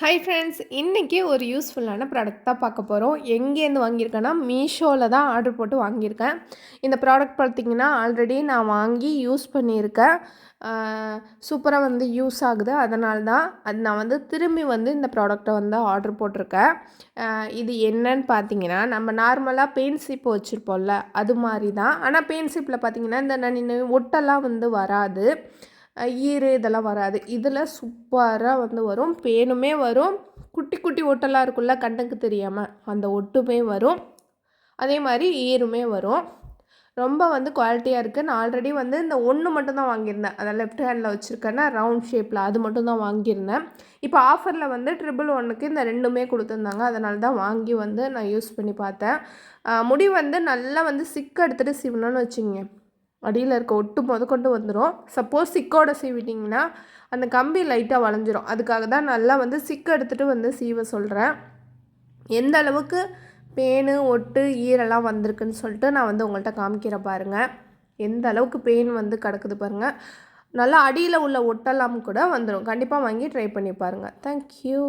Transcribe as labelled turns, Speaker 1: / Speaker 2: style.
Speaker 1: Hi friends இன்றைக்கி ஒரு யூஸ்ஃபுல்லான ப்ராடக்ட் தான் பார்க்க போகிறோம் எங்கேருந்து வாங்கியிருக்கேன்னா மீஷோவில் தான் ஆர்டர் போட்டு வாங்கியிருக்கேன். இந்த ப்ராடக்ட் பார்த்திங்கன்னா ஆல்ரெடி நான் வாங்கி யூஸ் பண்ணியிருக்கேன். சூப்பராக வந்து யூஸ் ஆகுது. அதனால தான் அது நான் வந்து திரும்பி வந்து இந்த ப்ராடக்டை வந்து ஆர்டர் போட்டிருக்கேன். இது என்னன்னு பார்த்தீங்கன்னா நம்ம நார்மலாக பெயின் வச்சுருப்போம்ல அது மாதிரி தான். ஆனால் பெயின் சீப்பில் பார்த்திங்கன்னா இந்த நான் ஒட்டெல்லாம் வந்து வராது. ஈரு இதெல்லாம் வராது. இதில் சூப்பராக வந்து வரும். பேனுமே வரும். குட்டி குட்டி ஒட்டெல்லாம் இருக்குல்ல கண்ணுக்கு தெரியாமல் அந்த ஒட்டுமே வரும். அதே மாதிரி ஈருமே வரும். ரொம்ப வந்து குவாலிட்டியாக இருக்குது நான் ஆல்ரெடி வந்து இந்த ஒன்று மட்டும் தான் வாங்கியிருந்தேன். அதை லெஃப்ட் ஹேண்டில் வச்சுருக்கேன்னா ரவுண்ட் ஷேப்பில் அது மட்டும் தான் வாங்கியிருந்தேன். இப்போ ஆஃபரில் வந்து ட்ரிபிள் ஒன்னுக்கு இந்த ரெண்டுமே கொடுத்துருந்தாங்க. அதனால தான் வாங்கி வந்து நான் யூஸ் பண்ணி பார்த்தேன். முடி வந்து நல்லா வந்து சிக்கு எடுத்துகிட்டு சிவணும்னு வச்சுங்க அடியில் இருக்க ஒட்டு முத கொண்டு வந்துடும் சப்போஸ் சிக்கோட சீவிட்டிங்கன்னா அந்த கம்பி லைட்டாக வளைஞ்சிரும். அதுக்காக தான் நல்லா வந்து சிக்கு எடுத்துகிட்டு வந்து சீவ சொல்கிறேன் எந்த அளவுக்கு பேனு ஒட்டு ஈரெல்லாம் வந்திருக்குன்னு சொல்லிட்டு நான் வந்து உங்கள்கிட்ட காமிக்கிற பாருங்கள் எந்த அளவுக்கு பெயின் வந்து கிடக்குது பாருங்கள் நல்லா அடியில் உள்ள ஒட்டெல்லாம் கூட வந்துடும் கண்டிப்பாக வாங்கி ட்ரை பண்ணி பாருங்கள் தேங்க்யூ